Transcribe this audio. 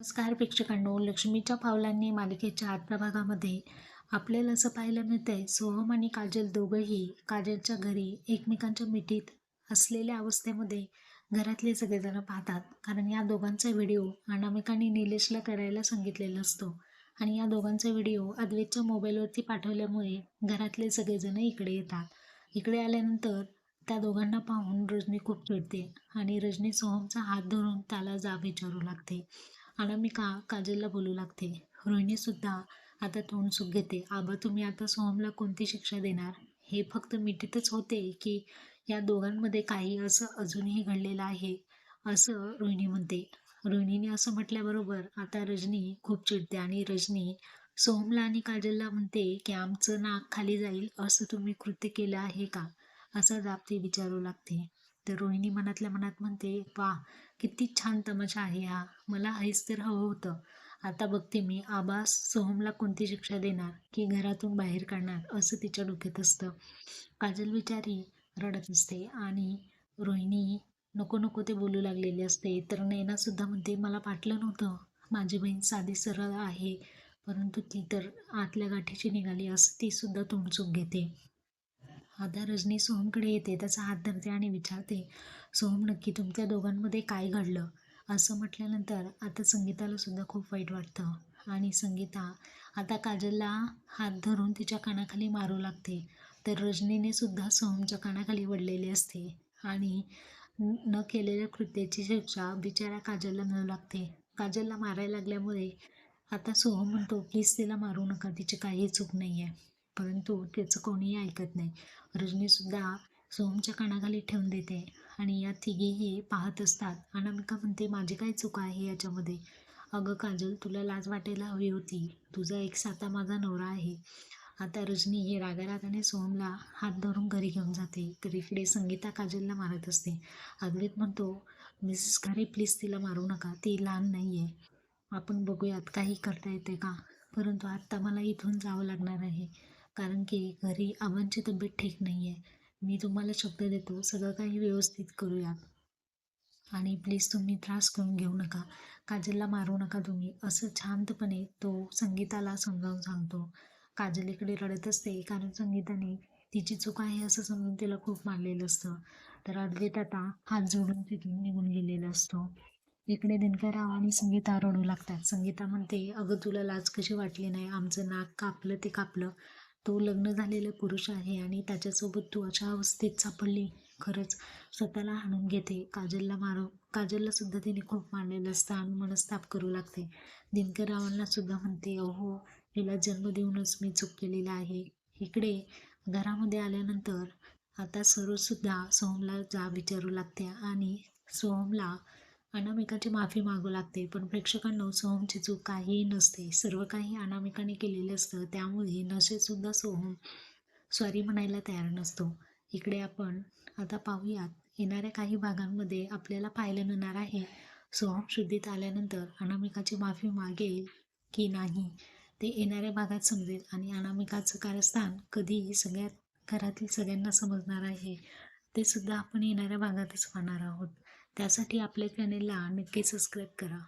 नमस्कार प्रेक्षकांनो लक्ष्मीच्या पावलांनी मालिकेच्या आत भागामध्ये आपल्याला असं पाहायला मिळतंय सोहम आणि काजल दोघंही काजलच्या घरी एकमेकांच्या मिठीत असलेल्या अवस्थेमध्ये घरातले सगळेजण पाहतात. कारण या दोघांचा व्हिडिओ अनामिकाने निलेशला करायला सांगितलेला असतो. आणि या दोघांचा व्हिडिओ अद्वैतच्या मोबाईलवरती पाठवल्यामुळे घरातले सगळेजण इकडे येतात. इकडे आल्यानंतर त्या दोघांना पाहून रजनी खूप चिडते आणि रजनी सोहमचा हात धरून त्याला जाब विचारू लागते. अनामिका काजलला बोलू लागते. रोहिणीसुद्धा आता तोंड सुख घेते. आबा तुम्ही आता सोहमला कोणती शिक्षा देणार? हे फक्त मिठीतच होते की या दोघांमध्ये काही असं अजूनही घडलेलं आहे असं रोहिणी म्हणते. रोहिणीने असं म्हटल्याबरोबर आता रजनी खूप चिडते आणि रजनी सोहमला आणि काजलला म्हणते की आमचं नाक खाली जाईल. असं तुम्ही कृत्य केलं आहे का? असा जाब ती विचारू लागते. तर रोहिणी मनातल्या मनात म्हणते वा किती छान तमाशा आहे हा. मला आईस तर हवं होतं. आता बघते मी आबा सोहमला कोणती शिक्षा देणार की घरातून बाहेर काढणार असं तिच्या डोक्यात असतं. काजल बिचारी रडत असते आणि रोहिणी नको नको ते बोलू लागलेली असते. तर नैनासुद्धा म्हणते मला पाटलं नव्हतं. माझी बहीण साधी सरळ आहे परंतु ती तर आतल्या गाठीची निघाली असं ती सुद्धा तोंडचूक घेते. आता रजनी सोहमकडे येते त्याचा हात धरते आणि विचारते सोहम नक्की तुमच्या दोघांमध्ये काय घडलं? असं म्हटल्यानंतर आता संगीताला सुद्धा खूप वाईट वाटतं. आणि संगीता आता काजलला हात धरून तिच्या कानाखाली मारू लागते. तर रजनीने सुद्धा सोहमच्या कानाखाली वडलेली असते आणि न केलेल्या कृत्याची शिक्षा बिचाऱ्या काजलला मिळू लागते. काजलला मारायला लागल्यामुळे आता सोहम म्हणतो प्लीज तिला मारू नका तिची काही चूक नाही आहे परंतु त्याचं कोणीही ऐकत नाही. रजनीसुद्धा सोहमच्या कानाखाली ठेवून देते आणि या तिघीही पाहत असतात. अनामिका म्हणते माझी काय चूक आहे याच्यामध्ये? अगं काजल तुला लाज वाटायला हवी होती. तुझा एक साता माझा नवरा आहे. आता रजनी हे रागारागाने सोहमला हात धरून घरी घेऊन जाते. तर इकडे संगीता काजलला मारत असते. अद्वैत म्हणतो मिसेस घरी प्लीज तिला मारू नका. ती लहान नाही आहे आपण बघूयात काही करता येते का? परंतु आत्ता मला इथून जावं लागणार आहे. कारण की घरी आबांची तब्येत ठीक नाही आहे मी तुम्हाला शब्द देतो सगळं काही व्यवस्थित करूया. आणि प्लीज तुम्ही त्रास करून घेऊ नका. काजलला मारू नका तुम्ही. असं शांतपणे तो संगीताला समजावून सांगतो. काजल इकडे रडत असते कारण संगीताने तिची चूक आहे असं समजून तिला खूप मारलेलं असतं. तर अद्वैत आता हात जोडून तिथून निघून गेलेला असतो. इकडे दिनकरराव आणि संगीता रडू लागतात. संगीता म्हणते अगं तुला लाज कशी वाटली नाही? आमचं नाक कापलं ते कापलं. तो लग्न झालेला पुरुष आहे आणि त्याच्यासोबत तू अशा अवस्थेत सापडली. खरंच स्वतःला हाणून घेते. काजलला मारव काजलला सुद्धा तिने खूप मारलेलं असतं आणि मनस्ताप करू लागते. दिनकर रावांना सुद्धा म्हणते अहो हिला जन्म देऊनच मी चूक केलेला आहे. इकडे घरामध्ये आल्यानंतर आता सर्वसुद्धा सोहमला जा विचारू लागते आणि सोहमला अनामिकाची माफी मागू लागते पण प्रेक्षकांना सोहमची चूक काहीही नसते. सर्व काही अनामिकाने केलेलं असतं त्यामुळे नशेसुद्धा सोहम सॉरी म्हणायला तयार नसतो. इकडे आपण आता पाहूयात येणाऱ्या काही भागांमध्ये आपल्याला पाहायला मिळणार आहे सोहम शुद्धीत आल्यानंतर अनामिकाची माफी मागेल की नाही? ते येणाऱ्या भागात समजेल आणि अनामिकाचं कारस्थान कधीही सगळ्यात घरातील सगळ्यांना समजणार आहे. ते सुद्धा आपण येणाऱ्या भागातच पाहणार आहोत. त्यासाठी आपल्या चॅनेलला नक्की सबस्क्राईब करा.